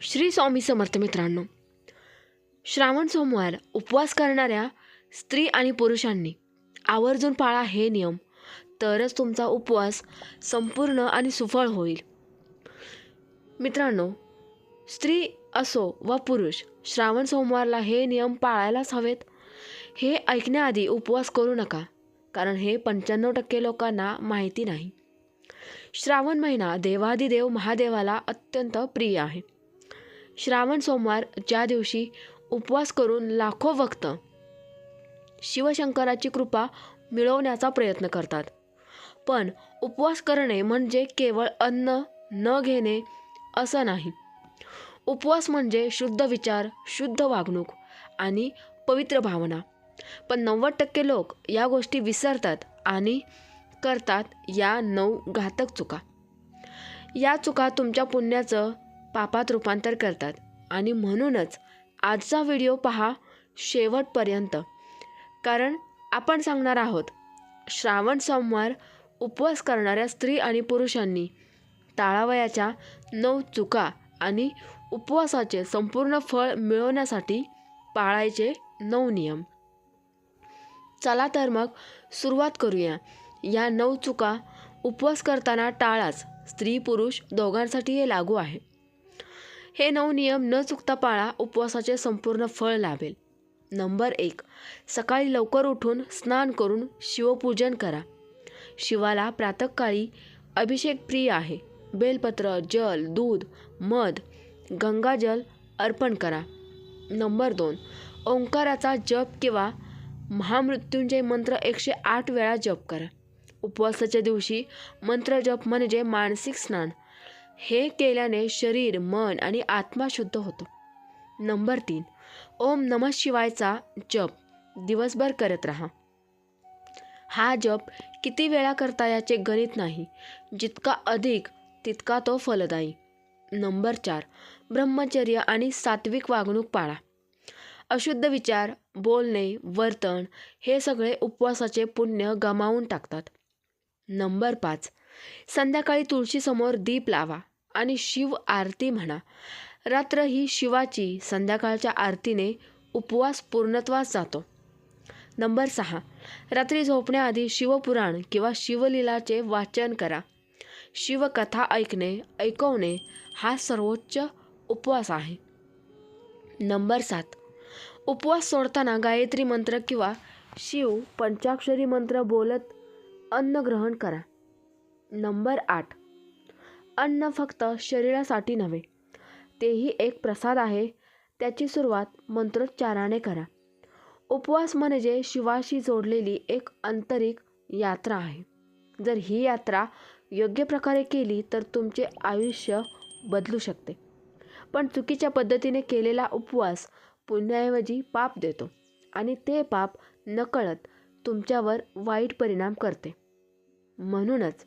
श्री स्वामी समर्थ मित्रांनो श्रावण सोमवार उपवास करणाऱ्या स्त्री आणि पुरुषांनी आवर्जून पाळा हे नियम तरच तुमचा उपवास संपूर्ण आणि सुफळ होईल. मित्रांनो स्त्री असो व पुरुष श्रावण सोमवारला हे नियम पाळायलाच हवेत हे ऐकण्याआधी उपवास करू नका कारण हे पंच्याण्णव टक्के लोकांना माहिती नाही. श्रावण महिना देवादिदेव महादेवाला अत्यंत प्रिय आहे. श्रावण सोमवार ज्या दिवशी उपवास करून लाखो भक्त शिवशंकराची कृपा मिळवण्याचा प्रयत्न करतात. पण उपवास करणे म्हणजे केवळ अन्न न घेणे असं नाही. उपवास म्हणजे शुद्ध विचार शुद्ध वागणूक आणि पवित्र भावना. पण नव्वद टक्के लोक या गोष्टी विसरतात आणि करतात या नऊ घातक चुका. या चुका तुमच्या पुण्याचं पापात रूपांतर करतात. आणि म्हणूनच आजचा व्हिडिओ पहा शेवटपर्यंत. कारण आपण सांगणार आहोत श्रावण सोमवार उपवास करणाऱ्या स्त्री आणि पुरुषांनी टाळावयाच्या नऊ चुका आणि उपवासाचे संपूर्ण फळ मिळवण्यासाठी पाळायचे नऊ नियम. चला तर मग सुरुवात करूया. या नऊ चुका उपवास करताना टाळाच. स्त्री पुरुष दोघांसाठी हे लागू आहे. हे नऊ नियम न चुकता पाळा उपवासाचे संपूर्ण फळ लाभेल. नंबर एक सकाळी लवकर उठून स्नान करून शिवपूजन करा. शिवाला प्रातःकाळी अभिषेक प्रिय आहे. बेलपत्र जल दूध मध गंगाजल अर्पण करा. नंबर दोन ओंकाराचा जप किंवा महामृत्युंजय मंत्र एकशे आठ वेळा जप करा. उपवासाच्या दिवशी मंत्र जप म्हणजे मानसिक स्नान. हे केल्याने शरीर मन आणि आत्मा शुद्ध होतो. नंबर तीन ओम नम शिवायचा जप. दिवसभर करत राहा. हा जप किती वेळा करता याचे गणित नाही. जितका अधिक तितका तो फलदायी. नंबर चार ब्रह्मचर्य आणि सात्विक वागणूक पाळा. अशुद्ध विचार बोलणे वर्तन हे सगळे उपवासाचे पुण्य गमावून टाकतात. नंबर पाच संध्याकाळी तुळशीसमोर दीप लावा. आणि शिव आरती म्हणा. रात्र ही शिवाची संध्याकाळच्या आरतीने उपवास पूर्णत्वास जातो. नंबर सहा. रात्री झोपण्याआधी शिवपुराण किंवा शिवलीलाचे वाचन करा. शिवकथा ऐकणे ऐकवणे हा सर्वोच्च उपवास आहे. नंबर सात. उपवास सोडताना गायत्री मंत्र किंवा शिव पंचाक्षरी मंत्र बोलत अन्न ग्रहण करा. नंबर आठ. अन्न फक्त शरीरासाठी नव्हे तेही एक प्रसाद आहे. त्याची सुरुवात मंत्रोच्चाराने करा. उपवास म्हणजे शिवाशी जोडलेली एक आंतरिक यात्रा आहे. जर ही यात्रा योग्य प्रकारे केली तर तुमचे आयुष्य बदलू शकते. पण चुकीच्या पद्धतीने केलेला उपवास पुण्याऐवजी पाप देतो आणि ते पाप नकळत तुमच्यावर वाईट परिणाम करते. म्हणूनच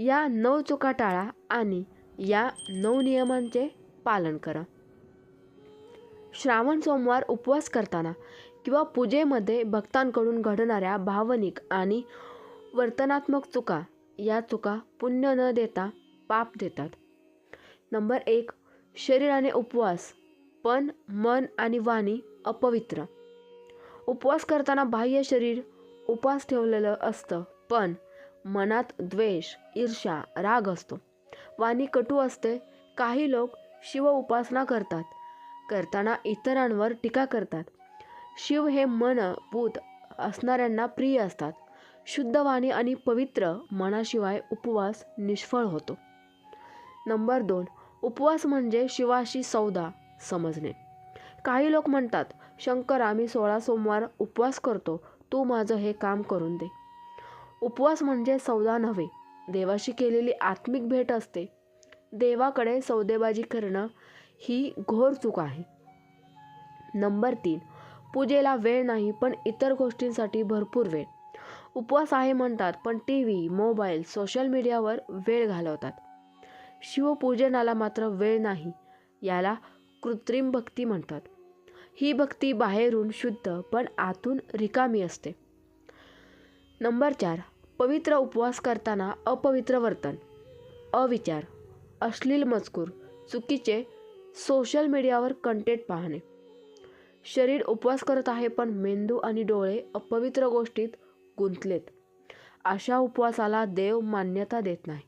या नऊ चुका टाळा आणि या नऊ नियमांचे पालन करा. श्रावण सोमवार उपवास करताना किंवा पूजेमध्ये भक्तांकडून घडणाऱ्या भावनिक आणि वर्तनात्मक चुका या चुका पुण्य न देता पाप देतात. नंबर एक शरीराने उपवास पण मन आणि वाणी अपवित्र. उपवास करताना बाह्य शरीर उपवास ठेवलेलं असतं पण मनात द्वेष ईर्षा राग असतो. वाणी कटू असते. काही लोक शिव उपासना करतात. करताना इतरांवर टीका करतात. शिव हे मन भूत असणाऱ्यांना प्रिय असतात. शुद्ध वाणी आणि पवित्र मनाशिवाय उपवास निष्फळ होतो. नंबर दोन. उपवास म्हणजे शिवाशी सौदा समजणे. काही लोक म्हणतात शंकर आम्ही सोळा सोमवार उपवास करतो. तू माझं हे काम करून दे. उपवास म्हणजे सौदा नव्हे. देवाशी केलेली आत्मिक भेट असते. देवाकडे सौदेबाजी करणं ही घोर चूक आहे. नंबर तीन पूजेला वेळ नाही पण इतर गोष्टींसाठी भरपूर वेळ. उपवास आहे म्हणतात पण टी व्ही मोबाईल सोशल मीडियावर वेळ घालवतात. शिवपूजनाला मात्र वेळ नाही याला कृत्रिम भक्ती म्हणतात. ही भक्ती बाहेरून शुद्ध पण आतून रिकामी असते. नंबर चार पवित्र उपवास करताना अपवित्र वर्तन. अविचार. अश्लील मजकूर. चुकीचे सोशल मीडियावर कंटेंट पाहणे. शरीर उपवास करत आहे पण मेंदू आणि डोळे अपवित्र गोष्टीत गुंतलेत. अशा उपवासाला देव मान्यता देत नाही.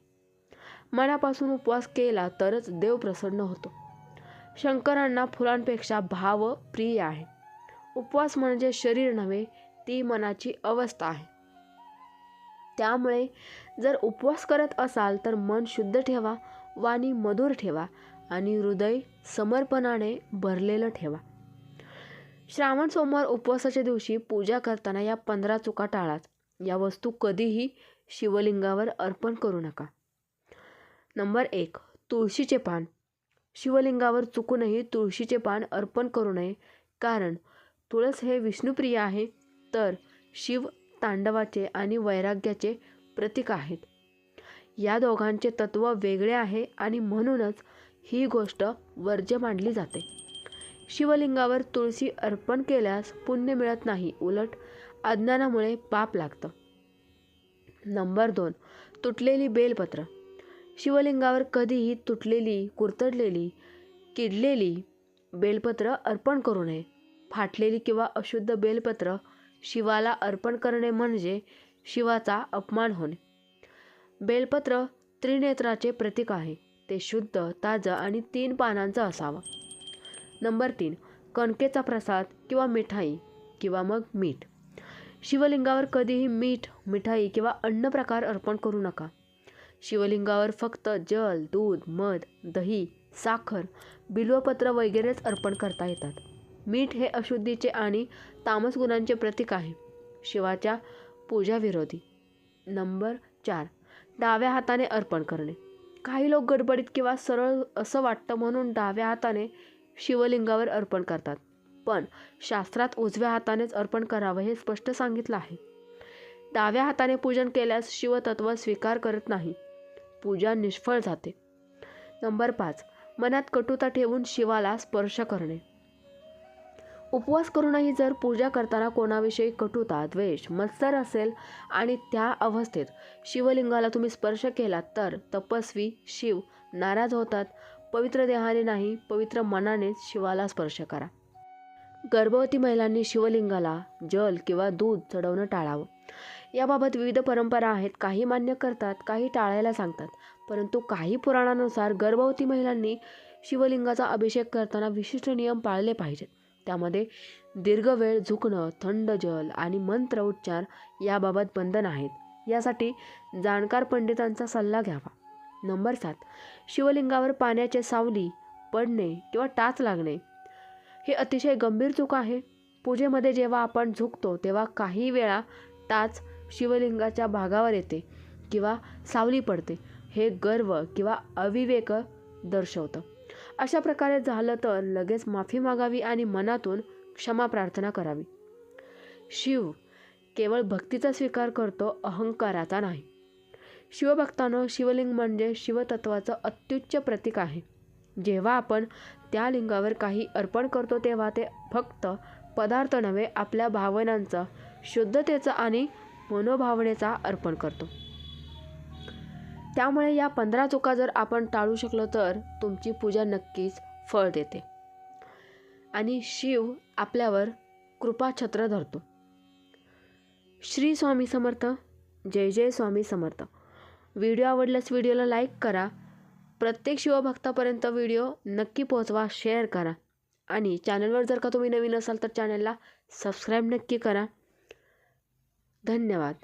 मनापासून उपवास केला तरच देव प्रसन्न होतो. शंकरांना फुलांपेक्षा भाव प्रिय आहे. उपवास म्हणजे शरीर नव्हे ती मनाची अवस्था आहे. त्यामुळे जर उपवास करत असाल तर मन शुद्ध ठेवा वाणी मधुर ठेवा आणि हृदय समर्पणाने भरलेलं ठेवा. श्रावण सोमवार उपवासाच्या दिवशी पूजा करताना या पंधरा चुका टाळाच या वस्तू कधीही शिवलिंगावर अर्पण करू नका. नंबर एक तुळशीचे पान. शिवलिंगावर चुकूनही तुळशीचे पान अर्पण करू नये कारण तुळस हे विष्णुप्रिय आहे. तर शिव तांडवाचे आणि वैराग्याचे प्रतीक आहेत. या दोघांचे तत्व वेगळे आहे आणि म्हणूनच ही गोष्ट वर्ज्य मानली जाते. शिवलिंगावर तुळशी अर्पण केल्यास पुण्य मिळत नाही उलट अज्ञानामुळे पाप लागतं. नंबर दोन तुटलेली बेलपत्र. शिवलिंगावर कधीही तुटलेली कुरतडलेली किडलेली बेलपत्र अर्पण करू नये. फाटलेली किंवा अशुद्ध बेलपत्र शिवाला अर्पण करणे म्हणजे शिवाचा अपमान होणे. बेलपत्र त्रिनेत्राचे प्रतीक आहे. ते शुद्ध ताजं आणि तीन पानांचं असावं. नंबर तीन कणकेचा प्रसाद किंवा मिठाई किंवा मग मीठ. शिवलिंगावर कधीही मीठ मिठाई किंवा अन्न प्रकार अर्पण करू नका. शिवलिंगावर फक्त जल दूध मध दही साखर बिल्वपत्र वगैरेच अर्पण करता येतात. मीठ हे अशुद्धीचे आणि तामस गुणांचे प्रतीक आहे. शिवाच्या पूजाविरोधी. नंबर चार. डाव्या हाताने अर्पण करणे. काही लोक गडबडीत किंवा सरळ असं वाटतं म्हणून डाव्या हाताने शिवलिंगावर अर्पण करतात. पण शास्त्रात उजव्या हातानेच अर्पण करावं हे स्पष्ट सांगितलं आहे. डाव्या हाताने पूजन केल्यास शिवतत्व स्वीकार करत नाही. पूजा निष्फळ जाते. नंबर पाच. मनात कटुता ठेवून शिवाला स्पर्श करणे. उपवास करूनही जर पूजा करताना कोणाविषयी कटुता द्वेष मत्सर असेल आणि त्या अवस्थेत शिवलिंगाला तुम्ही स्पर्श केलात तर तपस्वी शिव नाराज होतात. पवित्र देहाने नाही पवित्र मनानेच शिवाला स्पर्श करा. गर्भवती महिलांनी शिवलिंगाला जल किंवा दूध चढवणं टाळावं. याबाबत विविध परंपरा आहेत. काही मान्य करतात काही टाळायला सांगतात. परंतु काही पुराणानुसार गर्भवती महिलांनी शिवलिंगाचा अभिषेक करताना विशिष्ट नियम पाळले पाहिजेत. त्यामध्ये दीर्घ वेळ झुकणं थंड जल आणि मंत्र उच्चार याबाबत बंधन आहेत. यासाठी जाणकार पंडितांचा सल्ला घ्यावा. नंबर सात. शिवलिंगावर पाण्याचे सावली पडणे किंवा टाच लागणे हे अतिशय गंभीर चूक आहे. पूजेमध्ये जेव्हा आपण झुकतो तेव्हा काही वेळा टाच शिवलिंगाच्या भागावर येते किंवा सावली पडते. हे गर्व किंवा अविवेक दर्शवतं. अशा प्रकारे झालं तर लगेच माफी मागावी आणि मनातून क्षमा प्रार्थना करावी. शिव केवळ भक्तीचा स्वीकार करतो अहंकाराचा नाही. शिवभक्तानं शिवलिंग म्हणजे शिवतत्वाचं अत्युच्च प्रतीक आहे. जेव्हा आपण त्या लिंगावर काही अर्पण करतो तेव्हा ते फक्त पदार्थ नव्हे आपल्या भावनांचं शुद्धतेचं आणि मनोभावनेचा अर्पण करतो. त्यामुळे या पंधरा चुका जर आपण टाळू शकलो तर तुमची पूजा नक्कीच फळ देते. आणि शिव आपल्यावर कृपाछत्र धरतो. श्री स्वामी समर्थ. जय जय स्वामी समर्थ. व्हिडिओ आवडल्यास व्हिडिओला लाईक करा. प्रत्येक शिवभक्तापर्यंत व्हिडिओ नक्की पोहोचवा शेअर करा. आणि चॅनलवर जर का तुम्ही नवीन असाल तर चॅनलला सबस्क्राईब नक्की करा. धन्यवाद.